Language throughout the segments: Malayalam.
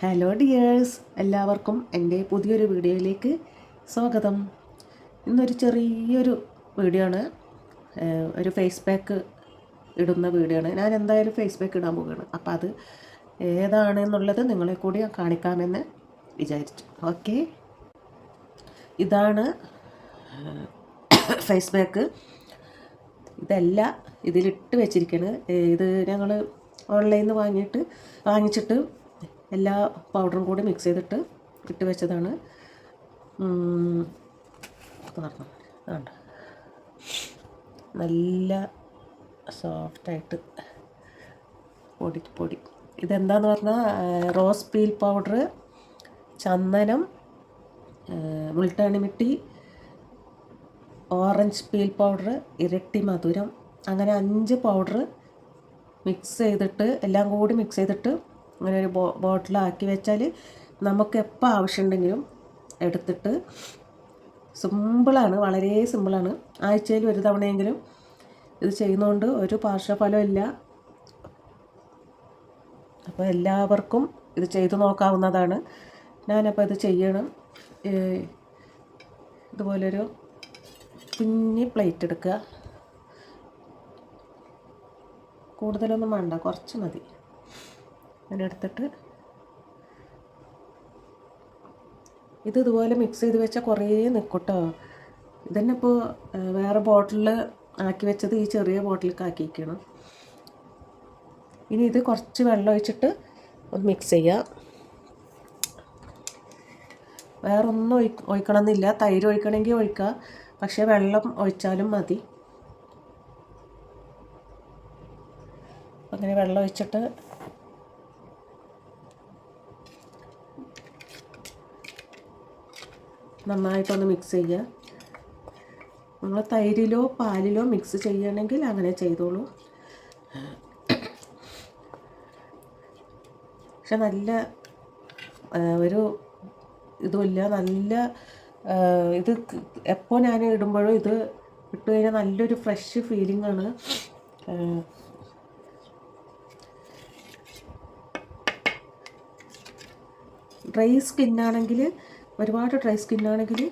ഹലോ ഡിയേഴ്സ് എല്ലാവർക്കും എന്റെ പുതിയൊരു വീഡിയോയിലേക്ക് സ്വാഗതം. ഇന്നൊരു ചെറിയൊരു വീഡിയോ ആണ്. ഒരു ഫേസ് പാക്ക് ഇടുന്ന വീഡിയോ ആണ്. ഞാൻ എന്തായാലും ഫേസ് പാക്ക് ഇടാൻ പോവുകയാണ്. അപ്പോൾ അത് ഏതാണ് എന്നുള്ളത് നിങ്ങളെ കൂടി കാണിക്കാമെന്ന് വിചാരിച്ചു. ഓക്കെ ഇതാണ് ഫേസ് പാക്ക് ഇതല്ല ഇതിലിട്ട് വെച്ചിരിക്കുന്നത് ഇത് ഞങ്ങൾ ഓൺലൈനിൽ നിന്ന് വാങ്ങിയിട്ട് വാങ്ങിച്ചിട്ട് എല്ലാ പൗഡറും കൂടി മിക്സ് ചെയ്തിട്ട് ഇട്ട് വെച്ചതാണ്. നല്ല സോഫ്റ്റായിട്ട് പൊടി പൊടി. ഇതെന്താന്ന് പറഞ്ഞാൽ റോസ് പീൽ പൗഡർ ചന്ദനം മുൾട്ടാണിമിട്ടി ഓറഞ്ച് പീൽ പൗഡർ ഇരട്ടി മധുരം. അങ്ങനെ അഞ്ച് പൗഡർ മിക്സ് ചെയ്തിട്ട് എല്ലാം കൂടി മിക്സ് ചെയ്തിട്ട് അങ്ങനെ ഒരു ബോ ബോട്ടിലാക്കി വെച്ചാൽ നമുക്ക് എപ്പോൾ ആവശ്യമുണ്ടെങ്കിലും എടുത്തിട്ട് സിമ്പിളാണ് വളരെ സിമ്പിളാണ്. ആഴ്ചയിൽ ഒരു തവണയെങ്കിലും ഇത് ചെയ്യുന്നതുകൊണ്ട് ഒരു പാർശ്വഫലം ഇല്ല അപ്പോൾ എല്ലാവർക്കും ഇത് ചെയ്തു നോക്കാവുന്നതാണ്. ഞാനപ്പോൾ ഇത് ചെയ്യണം. ഇതുപോലൊരു കുഞ്ഞി പ്ലേറ്റ് എടുക്കുക കൂടുതലൊന്നും വേണ്ട കുറച്ച് മതി. അങ്ങനെ എടുത്തിട്ട് ഇത് ഇതുപോലെ മിക്സ് ചെയ്ത് വെച്ചാൽ കുറേ നിൽക്കട്ടോ ഇതന്നെ ഇപ്പോൾ വേറെ ബോട്ടിലിൽ ആക്കി വെച്ചത് ഈ ചെറിയ ബോട്ടിലേക്ക് ആക്കിയിരിക്കണം. ഇനി ഇത് കുറച്ച് വെള്ളം ഒഴിച്ചിട്ട് ഒന്ന് മിക്സ് ചെയ്യുക വേറെ ഒന്നും ഒഴി ഒഴിക്കണമെന്നില്ല. തൈര് ഒഴിക്കണമെങ്കിൽ ഒഴിക്കുക പക്ഷേ വെള്ളം ഒഴിച്ചാലും മതി. അങ്ങനെ വെള്ളം ഒഴിച്ചിട്ട് നന്നായിട്ടൊന്ന് മിക്സ് ചെയ്യുക നമ്മൾ തൈരിലോ പാലിലോ മിക്സ് ചെയ്യണമെങ്കിൽ അങ്ങനെ ചെയ്തോളൂ. പക്ഷെ നല്ല ഒരു ഇതുമില്ല. നല്ല ഇത് എപ്പോൾ ഞാൻ ഇടുമ്പോഴും ഇത് ഇട്ട് കഴിഞ്ഞാൽ നല്ലൊരു ഫ്രഷ് ഫീലിംഗ് ആണ്. ഡ്രൈ സ്കിന്നാണെങ്കിൽ ഒരുപാട് ഡ്രൈ ആണെങ്കിൽ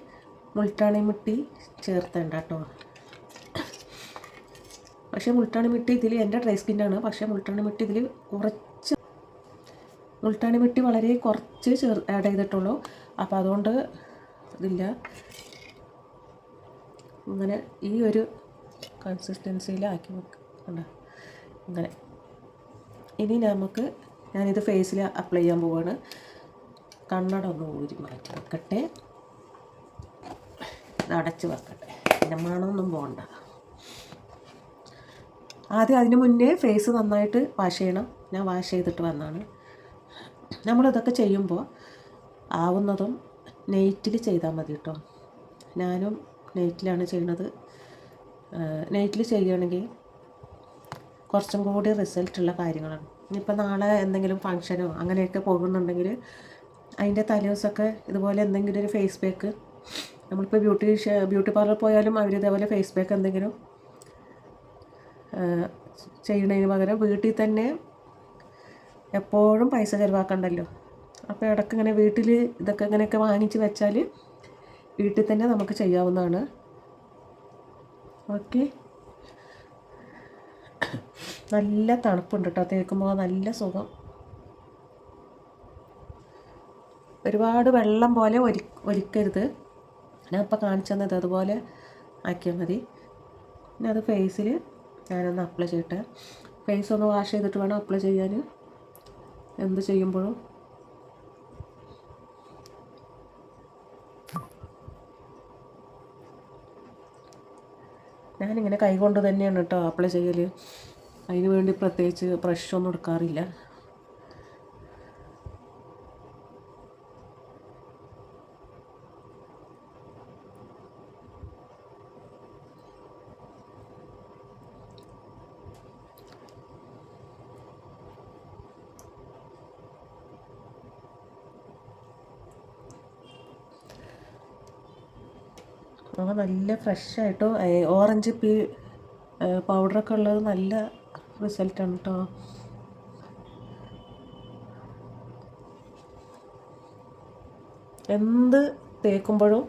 മുൾട്ടാണി മിട്ടി ചേർത്തേണ്ട കേട്ടോ പക്ഷേ മുൾട്ടാണി മിട്ടി ഇതിൽ എന്റെ ഡ്രൈ ആണ്. പക്ഷേ മുൾട്ടാണി മിട്ടി ഇതിൽ കുറച്ച് മുൾട്ടാണി മിട്ടി വളരെ കുറച്ച് ചേർ ആഡ് ചെയ്തിട്ടുള്ളൂ. അപ്പോൾ അതുകൊണ്ട് ഇതില്ല. ഇങ്ങനെ ഈ ഒരു കൺസിസ്റ്റൻസിയിലാക്കി വെക്കണ്ട ഇങ്ങനെ. ഇനി നമുക്ക് ഞാനിത് ഫേസിൽ അപ്ലൈ ചെയ്യാൻ പോവാണ്. കണ്ണട ഒന്ന് ഊരി മാറ്റി വെക്കട്ടെ. അടച്ച് വെക്കട്ടെ. പിന്നെ മണമൊന്നും പോകണ്ട ആദ്യം അതിന് മുന്നേ ഫേസ് നന്നായിട്ട് വാഷ് ചെയ്യണം. ഞാൻ വാഷ് ചെയ്തിട്ട് വന്നാണ്. നമ്മളിതൊക്കെ ചെയ്യുമ്പോൾ ആവുന്നതും നെയ്റ്റിൽ ചെയ്താൽ മതി കേട്ടോ. ഞാനും നെയ്റ്റിലാണ് ചെയ്യണത്. നെയ്റ്റിൽ ചെയ്യുകയാണെങ്കിൽ കുറച്ചും കൂടി റിസൾട്ടുള്ള കാര്യങ്ങളാണ്. ഇനിയിപ്പോൾ നാളെ എന്തെങ്കിലും ഫങ്ഷനോ അങ്ങനെയൊക്കെ പോകുന്നുണ്ടെങ്കിൽ അതിന്റെ തലേദിവസമൊക്കെ ഇതുപോലെ എന്തെങ്കിലും ഒരു ഫേസ് പാക്ക് നമ്മളിപ്പോൾ ബ്യൂട്ടി ബ്യൂട്ടി പാർലർ പോയാലും അവർ ഇതേപോലെ ഫേസ് പാക്ക് എന്തെങ്കിലും ചെയ്യണതിന് പകരം വീട്ടിൽ തന്നെ എപ്പോഴും പൈസ ചിലവാക്കണ്ടല്ലോ. അപ്പോൾ ഇടയ്ക്ക് ഇങ്ങനെ വീട്ടിൽ ഇതൊക്കെ ഇങ്ങനെയൊക്കെ വാങ്ങിച്ച് വെച്ചാൽ വീട്ടിൽ തന്നെ നമുക്ക് ചെയ്യാവുന്നതാണ്. ഓക്കെ. നല്ല തണുപ്പുണ്ട് കേട്ടോ. തേക്കുമ്പോൾ നല്ല സുഖം. ഒരുപാട് വെള്ളം പോലെ ഒരി ഒരിക്കരുത്. ഞാൻ ഇപ്പോൾ കാണിച്ചു തന്നത് അതുപോലെ ആക്കിയാൽ മതി. പിന്നെ അത് ഫേസിൽ ഞാനൊന്ന് അപ്ലൈ ചെയ്യട്ടെ. ഫേസ് ഒന്ന് വാഷ് ചെയ്തിട്ട് വേണം അപ്ലൈ ചെയ്യാൻ എന്ത് ചെയ്യുമ്പോഴും. ഞാനിങ്ങനെ കൈകൊണ്ട് തന്നെയാണ് കേട്ടോ അപ്ലൈ ചെയ്യൽ അതിന് വേണ്ടി പ്രത്യേകിച്ച് ബ്രഷൊന്നും എടുക്കാറില്ല. അപ്പോൾ നല്ല ഫ്രഷായിട്ട്? ഓറഞ്ച് പീ പൗഡറൊക്കെ ഉള്ളത് നല്ല റിസൾട്ടാണ് കേട്ടോ എന്ത് തേക്കുമ്പോഴും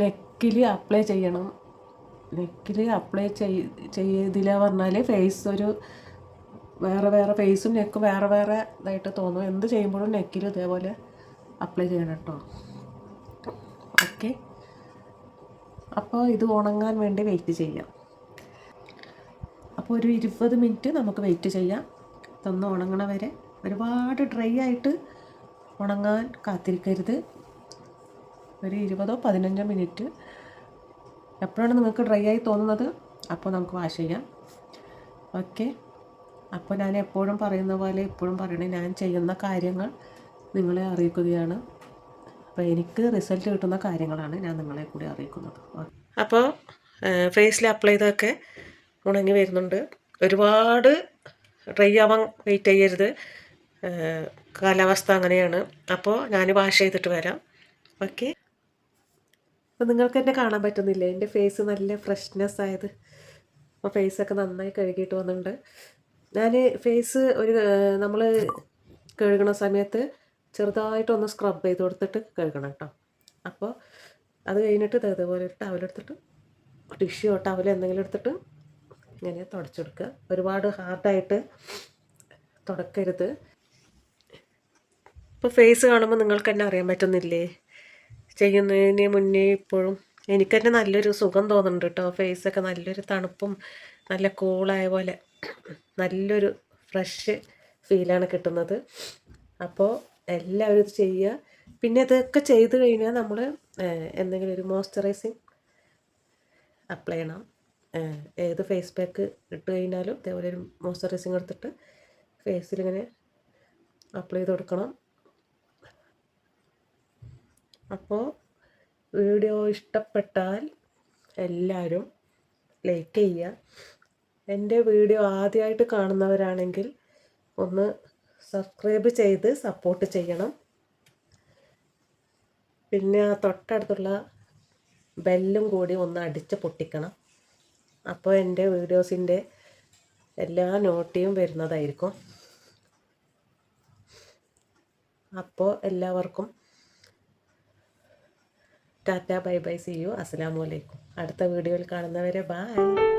നെക്കിൽ അപ്ലൈ ചെയ്യണം. നെക്കിൽ അപ്ലൈ ചെയ് ചെയ്തില്ല പറഞ്ഞാൽ ഫേസ് ഒരു വേറെ വേറെ ഫേസും നെക്കും വേറെ വേറെ ഇതായിട്ട് തോന്നും. എന്ത് ചെയ്യുമ്പോഴും നെക്കിൽ ഇതേപോലെ അപ്ലൈ ചെയ്യണം കേട്ടോ ഓക്കെ. അപ്പോൾ ഇത് ഉണങ്ങാൻ വേണ്ടി വെയിറ്റ് ചെയ്യാം. അപ്പോൾ ഒരു ഇരുപത് മിനിറ്റ് നമുക്ക് വെയിറ്റ് ചെയ്യാം. ഇതൊന്ന് ഉണങ്ങണ വരെ. ഒരുപാട് ഡ്രൈ ആയിട്ട് ഉണങ്ങാൻ കാത്തിരിക്കരുത്. ഒരു ഇരുപതോ പതിനഞ്ചോ മിനിറ്റ് എപ്പോഴാണ് നിങ്ങൾക്ക് ഡ്രൈ ആയി തോന്നുന്നത്? അപ്പോൾ നമുക്ക് വാഷ് ചെയ്യാം. ഓക്കെ അപ്പോൾ ഞാൻ എപ്പോഴും പറയുന്ന പോലെ എപ്പോഴും പറയണേ ഞാൻ ചെയ്യുന്ന കാര്യങ്ങൾ നിങ്ങളെ അറിയിക്കുകയാണ്. അപ്പോൾ എനിക്ക് റിസൾട്ട് കിട്ടുന്ന കാര്യങ്ങളാണ് ഞാൻ നിങ്ങളെ കൂടി അറിയിക്കുന്നത്. അപ്പോൾ ഫേസിൽ അപ്ലൈ ചെയ്തൊക്കെ ഉണങ്ങി വരുന്നുണ്ട്. ഒരുപാട് ഡ്രൈ ആവാൻ വെയിറ്റ് ചെയ്യരുത്. കാലാവസ്ഥ അങ്ങനെയാണ്. അപ്പോൾ ഞാൻ വാഷ് ചെയ്തിട്ട് വരാം. ഓക്കെ അപ്പോൾ നിങ്ങൾക്ക് എന്നെ കാണാൻ പറ്റുന്നില്ല? എന്റെ ഫേസ് നല്ല ഫ്രഷ്നെസ് ആയത്. അപ്പോൾ ഫേസൊക്കെ നന്നായി കഴുകിയിട്ട് വന്നിട്ടുണ്ട്. ഞാൻ ഫേസ് ഒരു നമ്മൾ കഴുകണ സമയത്ത് ചെറുതായിട്ടൊന്ന് സ്ക്രബ് ചെയ്ത് കൊടുത്തിട്ട് കഴുകണം കേട്ടോ അപ്പോൾ അത് കഴിഞ്ഞിട്ട് ഇതേപോലെ ഒരു ടവലെടുത്തിട്ട് ടിഷ്യൂ ടവൽ എന്തെങ്കിലും എടുത്തിട്ട് ഇങ്ങനെ തുടച്ചെടുക്കുക. ഒരുപാട് ഹാർഡായിട്ട് തുടക്കരുത്. ഇപ്പോൾ ഫേസ് കാണുമ്പോൾ നിങ്ങൾക്ക് തന്നെ അറിയാൻ പറ്റുന്നില്ലേ? ചെയ്യുന്നതിന് മുന്നേ ഇപ്പോഴും എനിക്ക് തന്നെ നല്ലൊരു സുഖം തോന്നുന്നുണ്ട് കേട്ടോ ഫേസൊക്കെ നല്ലൊരു തണുപ്പും നല്ല കൂളായ പോലെ നല്ലൊരു ഫ്രഷ് ഫീലാണ് കിട്ടുന്നത്. അപ്പോൾ എല്ലാവരും ഇത് ചെയ്യുക. പിന്നെ ഇതൊക്കെ ചെയ്ത് കഴിഞ്ഞാൽ നമ്മൾ എന്തെങ്കിലും ഒരു മോയ്സ്ചറൈസിങ് അപ്ലൈ ചെയ്യണം. ഏത് ഫേസ് പാക്ക് ഇട്ട് കഴിഞ്ഞാലും ഇതേപോലെ ഒരു മോയ്സ്ചറൈസിങ് എടുത്തിട്ട് ഫേസിലിങ്ങനെ അപ്ലൈ ചെയ്ത് കൊടുക്കണം. അപ്പോൾ വീഡിയോ ഇഷ്ടപ്പെട്ടാൽ എല്ലാവരും ലൈക്ക് ചെയ്യുക. എന്റെ വീഡിയോ ആദ്യമായിട്ട് കാണുന്നവരാണെങ്കിൽ ഒന്ന് സബ്സ്ക്രൈബ് ചെയ്ത് സപ്പോർട്ട് ചെയ്യണം. പിന്നെ തൊട്ടടുത്തുള്ള ബെല്ലും കൂടി ഒന്ന് അടിച്ച് പൊട്ടിക്കണം. അപ്പോൾ എന്റെ വീഡിയോസിന്റെ എല്ലാ നോട്ടിയും വരുന്നതായിരിക്കും. അപ്പോൾ എല്ലാവർക്കും tata bye bye see you. അസ്സലാമു അലൈക്കും. അടുത്ത വീഡിയോയിൽ കാണുന്നവരെ ബായ്.